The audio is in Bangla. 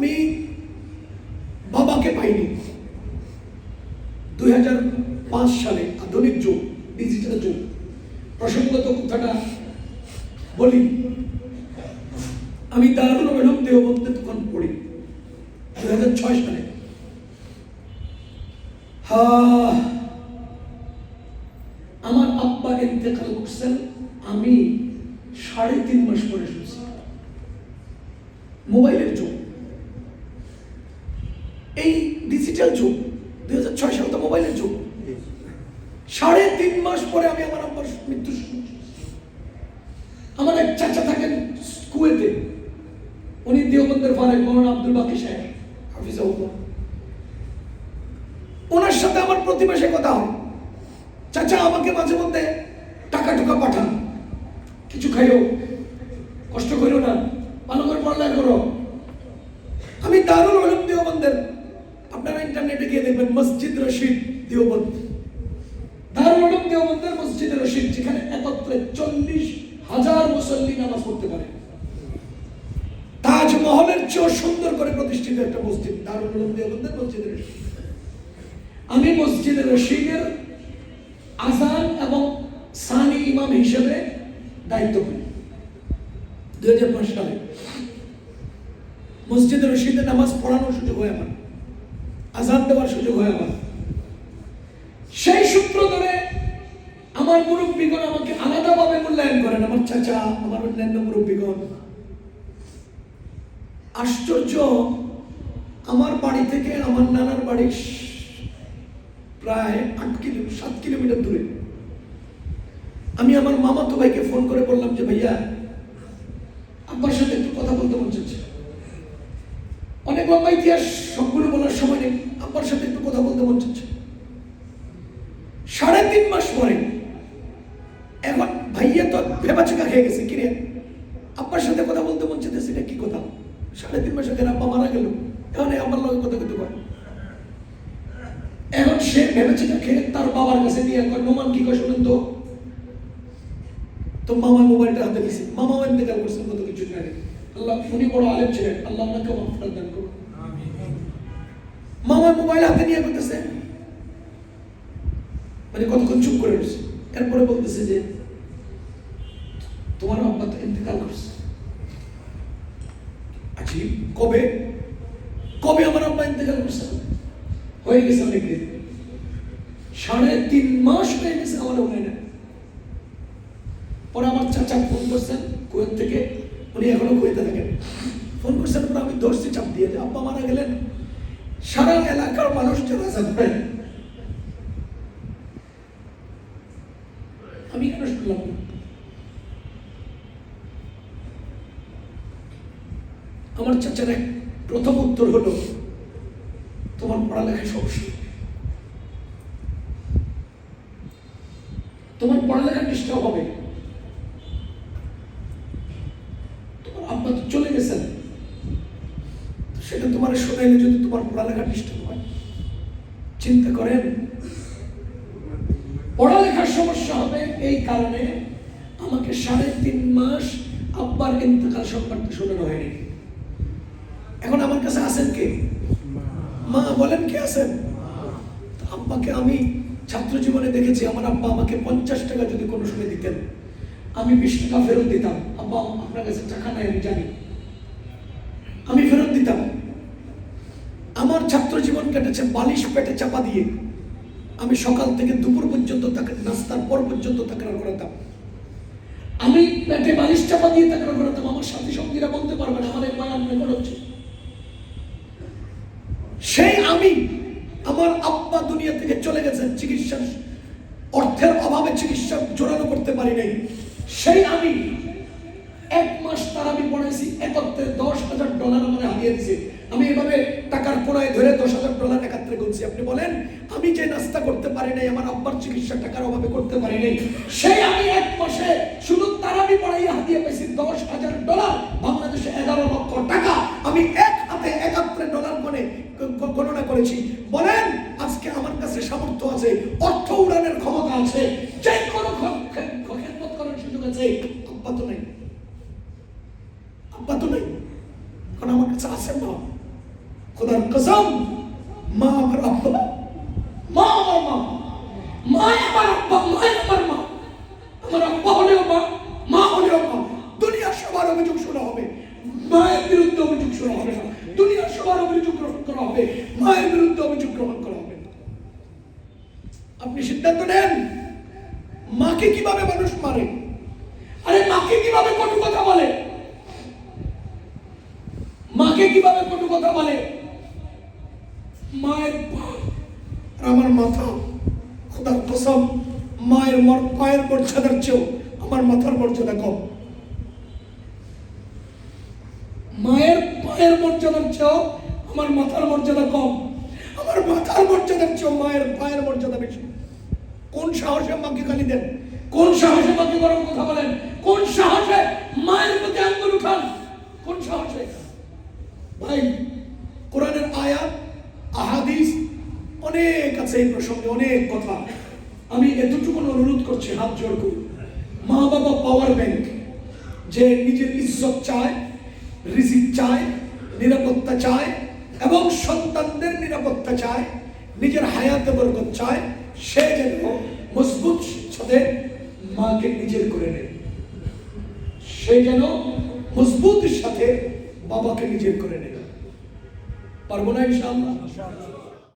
আমি বাবাকে পাইনি। দুই হাজার পাঁচ সালে আধুনিক যুগ ডিজিটাল যুগ। প্রসঙ্গত কথাটা বলি, আমি দারুল ম্যাডাম দেওবন্দে তখন পড়ি, দুই হাজার ছয় সালে। হা, আমার আব্বা ইন্তেকাল করছেন, আমি সাড়ে তিন মাস পরে শুনছি। মোবাইলের যুগ। এই ডিজিটাল যুগ, দুই হাজার ছয় সাল তো মোবাইলের যুগ। সাড়ে তিন মাস পরে আমি আমার আব্বার মৃত্যু আমার এক চাচা থাকেন কুয়েতে। উনি দেওবন্দের ফারেক মৌলানা আব্দুল বাকি সাহেব হাফিজাউল্লাহ ওনার সাথে আমার প্রতি মাসে কথা হয়। চাচা, আমাকে মাঝে মধ্যে টাকা টুকা পাঠান। কিছু খাইও, কষ্ট করিও না। ভালো করে পড়ালেখা করো। আমি দারুল আলম দেওবন্দের ইন্টারনেটে গিয়ে দেখবেন মসজিদ রশিদ দেওবন্দ। দারুল দেওবন্দের মসজিদ রশিদ, যেখানে একত্রে চল্লিশ হাজার মুসল্লি নামাজ পড়তে পারে। তাজমহলের চেয়েও সুন্দর করে প্রতিষ্ঠিত একটা মসজিদ দারুল দেওবন্দের মসজিদ রশিদ। আমি মসজিদ রশিদের আজান এবং সানি ইমাম হিসেবে দায়িত্ব করি। দুই হাজার পাঁচ সালে মসজিদ রশিদে নামাজ পড়ানোর সুযোগ হয় আমার। আজান দেওয়ার সুযোগ হয় আমার সেই সূত্র ধরে আমার মুরব্বীগণ আমাকে আলাদাভাবে মূল্যায়ন করেন। আমার চাচা, আমার অন্যান্য মুরব্বীগণ। আশ্চর্য, আমার বাড়ি থেকে আমার নানার বাড়ি প্রায় আট কিলো, সাত কিলোমিটার দূরে। আমি আমার মামাতো ভাইকে ফোন করে বললাম যে, ভাইয়া, আব্বার সাথে একটু কথা বলতে মন চাচ্ছে। অনেক লম্বা ইতিহাস তিন মাস আগে আব্বা মারা গেল। এখন আমার লগে কথা কইতে পারে। এখন সে ভেবেছে খেয়ে তার বাবার কাছে দিয়ে কয় নোমান কি কয় শুনেন তো? তো মামা মোবাইলটা হাতে দিছে মামা ইন্তেকাল করছেন কত কিছু আগে আল্লাহ, উনি বড় আলেম ছিলেন। আল্লাহ আপনাকে মাফরাত দান করুন মামা মোবাইল হাতে নিয়ে করতেছে মানে কতক্ষণ চুপ করে রয়েছে। এরপরে বলতেছে যে, তোমার আব্বা তো ইন্তেকাল করছে। আজীব কবে? কবে আমার আব্বা ইন্তেকাল করছে? হয়ে গেছে অনেক দিন। সাড়ে তিন মাস হয়ে গেছে আমার হয় না। পরে আমার চাচা ফোন করছেন কুয়েত থেকে। উনি এখনও কুয়েতে থাকেন। ফোন করছেন পরে আমি ধরছি, চাপ দিয়ে আব্বা মারা গেলেন। সারা এলাকার মানুষ যারা জানবেন আমি কেন শুনলাম না? আমার চাচার এক প্রথম উত্তর হলো, তোমার পড়ালেখায় সমস্যা। তোমার পড়ালেখা ডিস্টার্ব হবে। তোমার আব্বা তো চলে গেছেন। সেটা তোমার শোনাইলে যদি তোমার পড়ালেখা ডিস্টার্ব হয়, চিন্তা করেন, পড়ালেখার সমস্যা হবে এই কারণে আমাকে সাড়ে তিন মাস আব্বার ইন্তকাল সম্পর্কে শোনানো হয়নি। এখন আমার কাছে আছেন কে? মা, বলেন কে আছেন আব্বাকে আমি ছাত্র জীবনে দেখেছি, আমার আব্বা আমাকে পঞ্চাশ টাকা যদি কোনো সময় দিতেন, আমি বিশ টাকা ফেরত দিতাম। আব্বা, আপনার কাছে টাকা নাই, আমি জানি। আমি ফেরত দিতাম। আমার ছাত্র জীবন কেটেছে, বালিশ পেটে চাপা দিয়ে। আমি সকাল থেকে দুপুর পর্যন্ত তাকে, নাস্তার পর পর্যন্ত তাকরার করাতাম আমি পেটে বালিশ চাপা দিয়ে তাকরার করাতাম আমার সাথী সঙ্গীরা বলতে পারবেন আমার এই বয়ান হচ্ছে। সেই আমি আমার আব্বা দুনিয়া থেকে চলে গেছেন চিকিৎসার অর্থের অভাবে চিকিৎসা জোরালো করতে পারি নাই। সেই আমি এক মাস তার আমি পড়াইছি একত্রে দশ হাজার ডলার আমার হারিয়ে দিছে। আমি এভাবে টাকার কোনায় ধরে দশ হাজার ডলার একাত্রে গুনছি। আপনি বলেন, আমি যে নাস্তা করতে পারি নাই, আমার আব্বার চিকিৎসা টাকার অভাবে করতে পারি নাই। সেই আমি এক মাসে শুধু তারাবি পড়াইয়া হাতিয়ে পেয়েছি দশ হাজার ডলার, বাংলাদেশে এগারো লক্ষ টাকা। আমি করেছি। বলেন, আজকে আমার কাছে সামর্থ্য আছে, অর্থ উড়ানের ক্ষমতা আছে, যে কোনো করার সুযোগ আছে। আব্বা তো নেই। আব্বা তো নেই। কারণ আমার কাছে আছে মা। খোদার কসম, মা আমার আব্বা। মা আমার মা। মা আমার আব্বা মা আমার মা আমার আব্বা হলেও মা মা হলেও মা দুনিয়ার সবার অভিযোগ শোনা হবে মায়ের বিরুদ্ধে অভিযোগ শোনা হবে না দুনিয়ার সবার অভিযোগ গ্রহণ করা হবে মায়ের বিরুদ্ধে অভিযোগ গ্রহণ করা হবে না আপনি সিদ্ধান্ত নেন। মাকে কীভাবে মানুষ মারে? আরে মাকে কীভাবে কটু কথা বলে? মাকে কীভাবে কটু কথা বলে? মায়ের পা আমার মাথা, খোদার কসম, মায়ের পায়ের মর্যাদার চেয়েও আমার মাথার মর্যাদা কম। মায়ের পায়ের মর্যাদার চেয়েও আমার মাথার মর্যাদা কম। আমার মাথার মর্যাদার চেয়েও মায়ের পায়ের মর্যাদা বেশি। কোন সাহসে মাকে গালি দেন? কোন সাহসে মাকে গরম কথা বলেন? কোন সাহসে মায়ের প্রতি আঙ্গুল উঠান? কোন সাহসে? ভাই, কোরআনের আয়াত, আহাদিস, অনেক আছে এই প্রসঙ্গে, অনেক কথা। আমি এতটুকু অনুরোধ করছি, হাত জোর করি। মা বাবা পাওয়ার ব্যাংক যে নিজের ইজ্জত চায়, রিজিক চায়, নিরাপত্তা চায়, এবং সন্তানদের নিরাপত্তা চায়, নিজের হায়াতে বরকত চায় সে যেন মজবুত সাথে মাকে নিজের করে নেয়। সে যেন মজবুত সাথে বাবাকে নিজের করে নেবে পারব না ইনশাআল্লাহ?